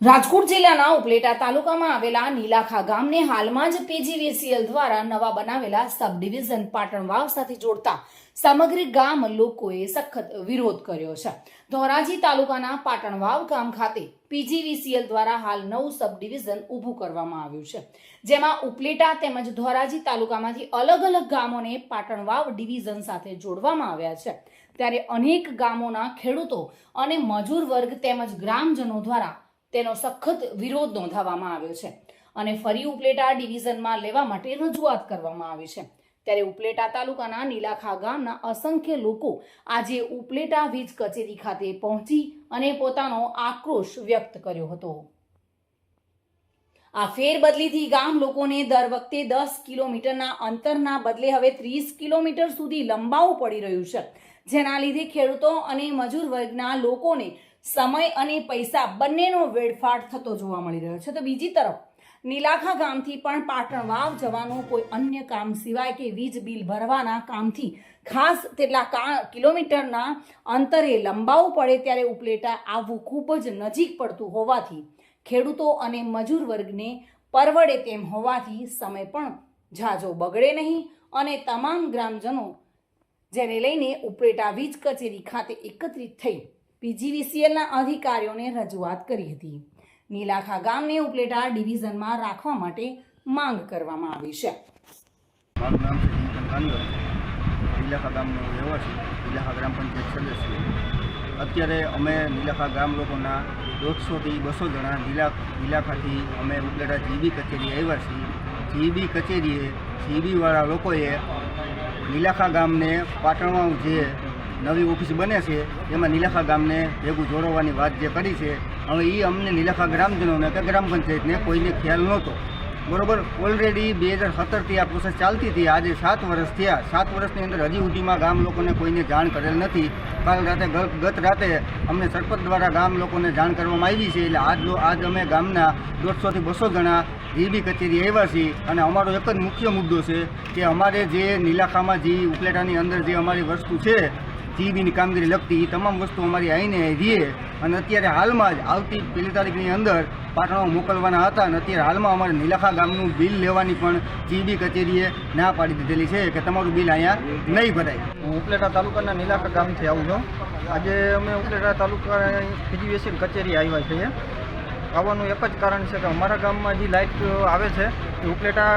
રાજકોટ જિલ્લાના ઉપલેટા તાલુકામાં આવેલા નીલાખા ગામને હાલમાં જ પીજીવીસીએલ દ્વારા નવા બનાવેલા સબ ડિવિઝન પાટણ વાવ સાથે જોડતા સમગ્ર ગામ લોકોએ સખત વિરોધ કર્યો છે. ધોરાજી તાલુકાના પાટણ વાવ ગામ ખાતે પીજીવીસીએલ દ્વારા હાલ નવું સબ ડિવિઝન ઊભું કરવામાં આવ્યું છે. જેમાં ઉપલેટા તેમજ ધોરાજી તાલુકામાંથી અલગ અલગ ગામોને પાટણ વાવ ડિવિઝન સાથે જોડવામાં આવ્યા છે. ત્યારે અનેક ગામોના ખેડૂતો અને મજૂર વર્ગ તેમજ ગ્રામજનો દ્વારા તેનો સખત વિરોધ નોંધાવવામાં આવ્યો છે. અને ફરી ઉપલેટા ડિવિઝનમાં લેવા માટે રજૂઆત કરવામાં આવી છે. ત્યારે ઉપલેટા તાલુકાના નીલાખા ગામના અસંખ્ય લોકો આજે ઉપલેટા વીજ કચેરી ખાતે પહોંચી અને પોતાનો આક્રોશ વ્યક્ત કર્યો હતો. આ ફેરબદલીથી ગામ લોકોને દર વખતે દસ કિલોમીટરના અંતરના બદલે હવે ત્રીસ કિલોમીટર સુધી લંબાવું પડી રહ્યું છે. જેના લીધે ખેડૂતો અને મજૂર વર્ગના લોકોને સમય અને પૈસા બંનેનો વેડફાટ થતો જોવા મળી રહ્યો છે. તો બીજી તરફ, નીલાખા ગામથી પણ પાટણ વાવ જવાનું કોઈ અન્ય કામ સિવાય કે વીજ બિલ ભરવાના કામથી ખાસ તેટલા કા, કિલોમીટરના અંતરે લંબાવું પડે ત્યારે ઉપલેટા આવવું ખૂબ જ નજીક પડતું હોવાથી ખેડૂતો અને મજૂર વર્ગને પરવડે તેમ હોવાથી સમય પણ ઝાઝો બગડે નહીં અને તમામ ગ્રામજનો જેને લઈને ઉપલેટા વીજ કચેરી ખાતે એકત્રિત થઈ પીજીવીસીએલના અધિકારીઓને રજૂઆત કરી હતી. નીલાખા ગામને ઉપલેટા ડિવિઝનમાં રાખવા માટે માંગ કરવામાં આવી છે. મારું નામ છે ચિંતન કાનગર નીલાખા પંચાયત સદસ્ય. અત્યારે અમે નીલાખા ગામ લોકોના દોઢસોથી બસો જણા નીલા, નીલાખાથી અમે ઉપલેટા જીબી કચેરી આવ્યા છીએ. જીબી કચેરીએ જીબીવાળા લોકોએ નીલાખા ગામને પાટણમાં જે નવી ઓફિસ બને છે, એમાં નીલાખા ગામને ભેગું જોડવાની વાત જે કરી છે, હવે એ અમને નીલાખા ગ્રામજનોને કે ગ્રામ પંચાયતને કોઈને ખ્યાલ નહોતો. બરોબર ઓલરેડી બે હજાર સત્તરથી આ પ્રોસેસ ચાલતી હતી, આજે સાત વર્ષ થયા. સાત વર્ષની અંદર હજી સુધીમાં ગામ લોકોને કોઈને જાણ કરેલ નથી. કાલ રાતે ગત રાતે અમને સરપંચ દ્વારા ગામ લોકોને જાણ કરવામાં આવી છે, એટલે આજ આજ અમે ગામના દોઢસોથી બસો જણા જીબી કચેરી આવ્યા છીએ. અને અમારો એક જ મુખ્ય મુદ્દો છે કે અમારે જે નીલાખામાં જે ઉપલેટાની અંદર જે અમારી વસ્તુ છે જીબીની કામગીરી લગતી એ તમામ વસ્તુ અમારી આવીને રહીએ અને અત્યારે હાલમાં જ આવતી પહેલી તારીખની અંદર પાટણો મોકલવાના હતા અને અત્યારે હાલમાં અમારે નીલાખા ગામનું બિલ લેવાની પણ જીબી કચેરીએ ના પાડી દીધેલી છે કે તમારું બિલ અહીંયા નહીં ભરાય. હું ઉપલેટા તાલુકાના નીલાખા ગામથી આવું છું. આજે અમે ઉપલેટા તાલુકા પીજીવીએસી કચેરી આવ્યા છીએ. આવવાનું એક જ કારણ છે કે અમારા ગામમાં જે લાઇટ આવે છે, એ ઉપલેટા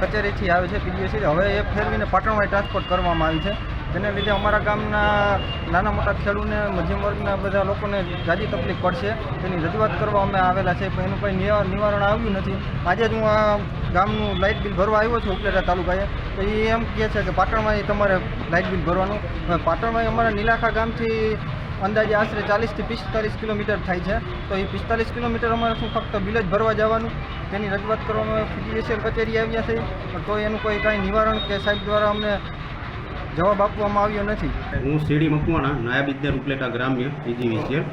કચેરીથી આવે છે પીજીએસી હવે એ ફેરવીને પાટણમાં ટ્રાન્સપોર્ટ કરવામાં આવી છે. જેને લીધે અમારા ગામના નાના મોટા ખેડૂતને મધ્યમ વર્ગના બધા લોકોને જાજી તકલીફ પડશે. તેની રજૂઆત કરવા અમે આવેલા છે, પણ એનું કંઈ નિવા- નિવારણ આવ્યું નથી. આજે જ હું આ ગામનું લાઇટ બિલ ભરવા આવ્યો છું, ઉપલેટા તાલુકાએ. તો એ એમ કહે છે કે પાટણમાં તમારે લાઇટ બિલ ભરવાનું. પાટણમાં અમારા નીલાખા ગામથી અંદાજે આશરે ચાલીસથી પિસ્તાલીસ કિલોમીટર થાય છે. તો એ પિસ્તાલીસ કિલોમીટર અમારે શું ફક્ત બિલ જ ભરવા જવાનું? તેની રજૂઆત કરવામાં પીજીવીસીએલ કચેરી આવ્યા છે. તો એનું કોઈ કાંઈ નિવારણ કે સાહેબ દ્વારા અમને જવાબ આપવામાં આવ્યો નથી. હું સીડી મકવાણા, નાયબ ઇજનેર ઉપલેટા ગ્રામ્ય ઇજીવીસીએલ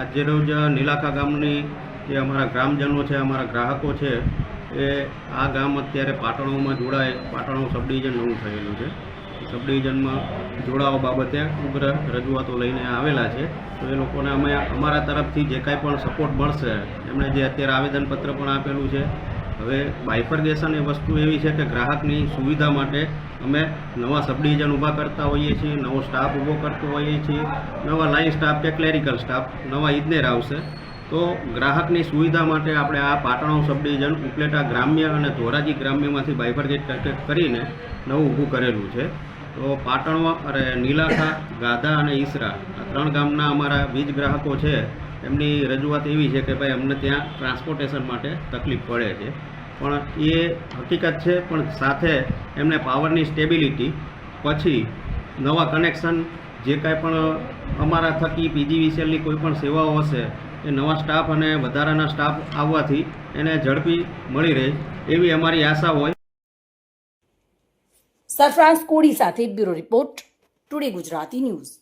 આજે રોજ નીલાખા ગામની જે અમારા ગ્રામજનો છે, અમારા ગ્રાહકો છે, એ આ ગામ અત્યારે પાટણોમાં જોડાય, પાટણો સબ ડિવિઝન નવું થયેલું છે. સબ ડિવિઝનમાં જોડાવા બાબતે ઉગ્ર રજૂઆતો લઈને આવેલા છે. તો એ લોકોને અમે અમારા તરફથી જે કાંઈ પણ સપોર્ટ મળશે, એમણે જે અત્યારે આવેદનપત્ર પણ આપેલું છે હવે બાયફર્ગેશન એ વસ્તુ એવી છે કે ગ્રાહકની સુવિધા માટે અમે નવા સબ ડિવિઝન ઊભા કરતા હોઈએ છીએ, નવો સ્ટાફ ઊભો કરતો હોઈએ છીએ, નવા લાઇન સ્ટાફ કે ક્લેરિકલ સ્ટાફ, નવા ઇજનેર આવશે. તો ગ્રાહકની સુવિધા માટે આપણે આ પાટણો સબ ડિવિઝન ઉપલેટા ગ્રામ્ય અને ધોરાજી ગ્રામ્યમાંથી બાયફર્ગેટ કરીને નવું ઊભું કરેલું છે. તો પાટણો અરે નીલાખા, ગાધા અને ઈસરા આ ત્રણ ગામના અમારા વીજ ગ્રાહકો છે. એમની રજૂઆત એવી છે કે ભાઈ અમને ત્યાં ટ્રાન્સપોર્ટેશન માટે તકલીફ પડે છે. પણ એ હકીકત છે, પણ સાથે એમને પાવરની સ્ટેબિલિટી, પછી નવા કનેક્શન, જે કાંઈ પણ અમારા થકી પીજીવીસીએલની કોઈ પણ સેવાઓ હશે, એ નવા સ્ટાફ અને વધારાના સ્ટાફ આવવાથી એને ઝડપી મળી રહે, એવી અમારી આશા હોય. સરફરાઝ કોડી સાથે bureau report, today Gujarati news.